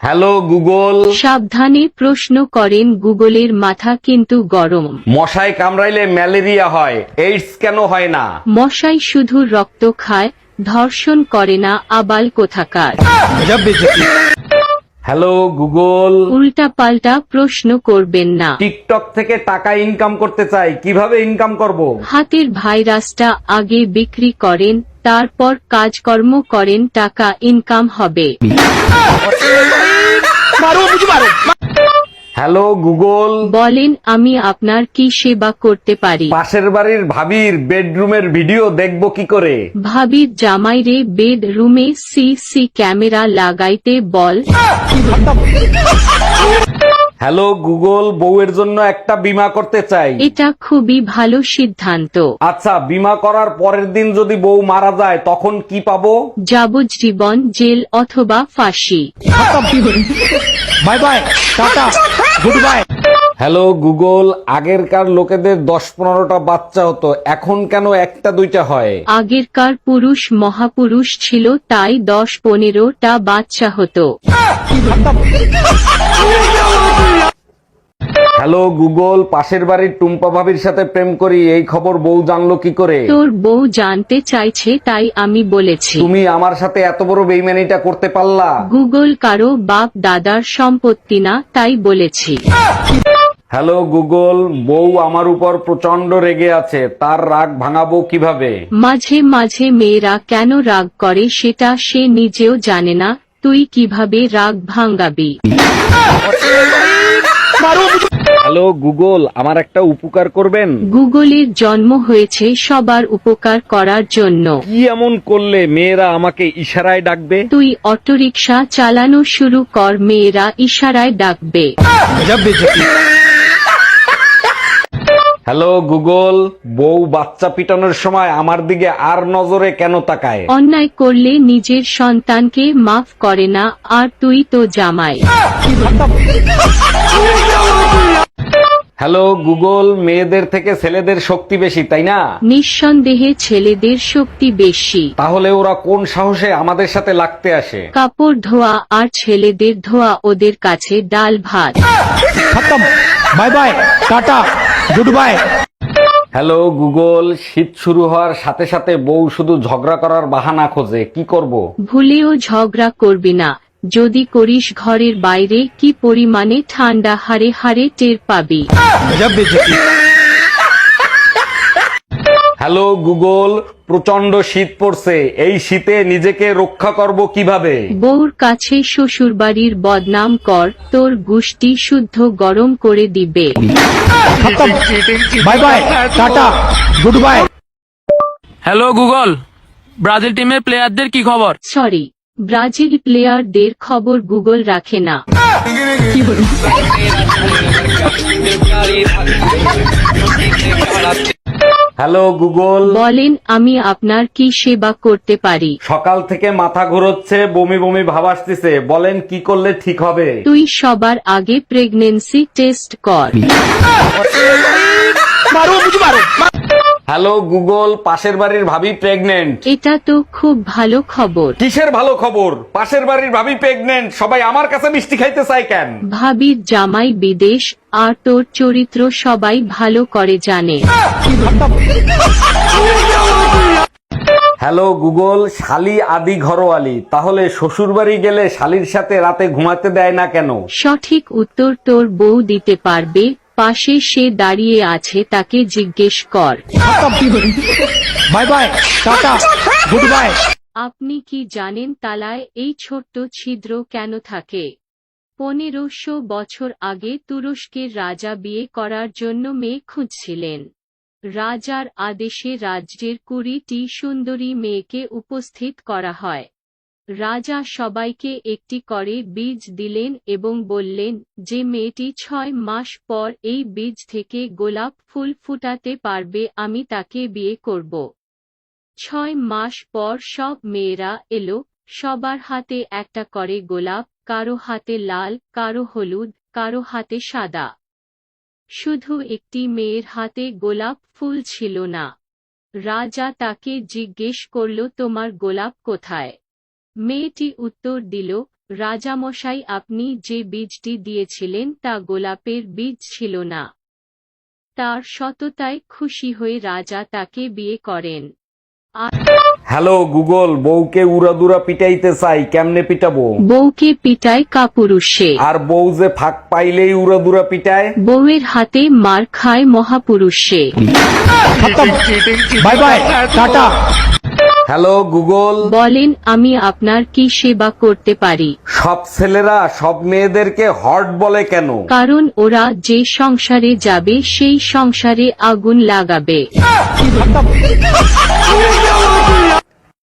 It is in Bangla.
হ্যালো গুগল সাবধানে প্রশ্ন করেন গুগলের মাথা কিন্তু গরম। মশায় কামড়াইলে ম্যালেরিয়া হয় এইডস কেন হয় না? মশাই শুধু রক্ত খায় ধর্ষণ করে না আবাল কোথাকার। হ্যালো গুগল উল্টাপাল্টা প্রশ্ন করবেন না। টিকটক থেকে টাকা ইনকাম করতে চাই কীভাবে ইনকাম করব? হাতের ভাইরাসটা আগে বিক্রি করেন তারপর কাজকর্ম করেন টাকা ইনকাম হবে। Hello Google. বলেন আমি আপনার কি সেবা করতে পারি? পাশের বাড়ির ভাবির বেডরুমের ভিডিও দেখব কি করে? ভাবির জামাইরে বেডরুমে সিসি সি সি ক্যামেরা লাগাইতে বল। হ্যালো গুগল বউয়ের জন্য একটা বিমা করতে চাই। এটা খুবই ভালো সিদ্ধান্ত। আচ্ছা বিমা করার পরের দিন যদি বউ মারা যায় তখন কি পাবো? যাবজ্জীবন জেল অথবা ফাঁসি। Bye bye tata good bye. Hello Google আগেরকার লোকেদের দশ পনেরোটা বাচ্চা হতো এখন কেন একটা দুইটা হয়? আগেরকার পুরুষ মহাপুরুষ ছিল তাই দশ পনেরোটা বাচ্চা হতো। হ্যালো গুগল পাশের বাড়ির টুম্পা ভাবির সাথে প্রেম করি এই খবর বউ জানলো কি করে? তোর বউ জানতে চাইছে তাই আমি বলেছি। তুমি আমার সাথে এত বড় বেইমানিটা করতে পারলা? গুগল কারও বাপ দাদার সম্পত্তি না তাই বলেছি। হ্যালো গুগল বউ আমার উপর প্রচণ্ড রেগে আছে তার রাগ ভাঙাবো কীভাবে? মাঝে মাঝে মেয়েরা কেন রাগ করে সেটা সে নিজেও জানে না তুই কীভাবে রাগ ভাঙাবি? হ্যালো গুগল আমার একটা উপকার করবেন? গুগলের জন্ম হয়েছে সবার উপকার করার জন্য। কি এমন করলে মেয়েরা আমাকে ইশারায় ডাকবে? তুই অটোরিকশা চালানো শুরু কর মেয়েরা ইশারায় ডাকবে। হ্যালো গুগল বউ বাচ্চা পিটানোর সময় আমার দিকে আর নজরে কেন তাকায়? অন্যায় করলে নিজের সন্তানকে মাফ করে না আর তুই তো জামাই। হ্যালো গুগল মেয়েদের থেকে ছেলেদের শক্তি বেশি তাই না? নিঃসন্দেহে ছেলেদের শক্তি বেশি। তাহলে ওরা কোন সাহসে আমাদের সাথে লাগতে আসে? কাপড় ধোয়া আর ছেলেদের ধোয়া ওদের কাছে ডাল ভাত। খতম। Bye bye tata. Good bye hello Google শীত শুরু হওয়ার সাথে সাথে বউ শুধু ঝগড়া করার বাহানা খোঁজে কি করব। ভুলেও ঝগড়া করবি না। যদি করিস ঘরের বাইরে কি পরিমাণে ঠান্ডা হারে হারে টের পাবি। হ্যালো গুগল প্রচণ্ড শীত পড়ছে। এই শীতে নিজেকে রক্ষা করব কীভাবে? বউর কাছে শ্বশুরবাড়ির বদনাম কর তোর গুষ্টি শুদ্ধ গরম করে দিবে। Bye bye tata good bye hello Google Brazil টিমের প্লেয়ারদের কি খবর? সরি ব্রাজিল প্লেয়ারদের খবর গুগল রাখে না। Hello Google. বলেন আমি আপনার কি সেবা করতে পারি? সকাল থেকে মাথা ঘুরোচ্ছে বমি বমি ভাব আসতেছে। বলেন কি করলে ঠিক হবে? তুই সবার আগে প্রেগনেন্সি টেস্ট কর। মারো মারো। হ্যালো গুগল পাশের বাড়ির ভাবি প্রেগনেন্ট। এটা তো খুব ভালো খবর। কিসের ভালো খবর? পাশের বাড়ির ভাবি প্রেগনেন্ট সবাই আমার কাছে মিষ্টি খাইতে চায় কেন? ভাবির জামাই বিদেশ আর তোর চরিত্র সবাই ভালো করে জানে। হ্যালো গুগল শালি আদি ঘরোয়ালি। তাহলে শ্বশুর বাড়ি গেলে শালির সাথে রাতে ঘুমাতে দেয় না কেন? সঠিক উত্তর তোর বউ দিতে পারবে পাশে সে দাঁড়িয়ে আছে তাকে জিজ্ঞেস কর। Bye bye tata good bye. আপনি কি জানেন তালায় এই ছোট্ট ছিদ্র কেন থাকে? পনেরোশো বছর আগে তুরস্কের রাজা বিয়ে করার জন্য মেয়ে খুঁজছিলেন। রাজার আদেশে রাজ্যের কুড়িটি সুন্দরী মেয়েকে উপস্থিত করা হয়। রাজা সবাইকে একটি করে বীজ দিলেন এবং বললেন, যে মেয়েটি ছয় মাস পর এই বীজ থেকে গোলাপ ফুল ফুটাতে পারবে, আমি তাকে বিয়ে করব। ছয় মাস পর সব মেয়েরা এলো, সবার হাতে একটা করে গোলাপ, কারও হাতে লাল, কারও হলুদ, কারও হাতে সাদা। শুধু একটি মেয়ের হাতে গোলাপ ফুল ছিল না। রাজা তাকে জিজ্ঞেস করল, তোমার গোলাপ কোথায়? মেয়েটি উত্তর দিল রাজামশাই আপনি যে বীজটি দিয়েছিলেন তা গোলাপের বীজ ছিল না। তার সততায় খুশি হয়ে রাজা তাকে বিয়ে করেন। হ্যালো গুগল বউকে উড়াদুরা পিটাইতে চাই কেমনে পিটাবো? বউকে পিটায় কাপুরুষে। আর বউ যে ফাঁক পাইলেই উড়াদুরা পিটায়? বউয়ের হাতে মার খায় মহাপুরুষে। Bye bye tata. Hello Google. বলেন আমি আপনার কি সেবা করতে পারি? সব ছেলেরা সব মেয়েদেরকে হট বলে কেন? কারণ ওরা যে সংসারে যাবে সেই সংসারে আগুন লাগাবে।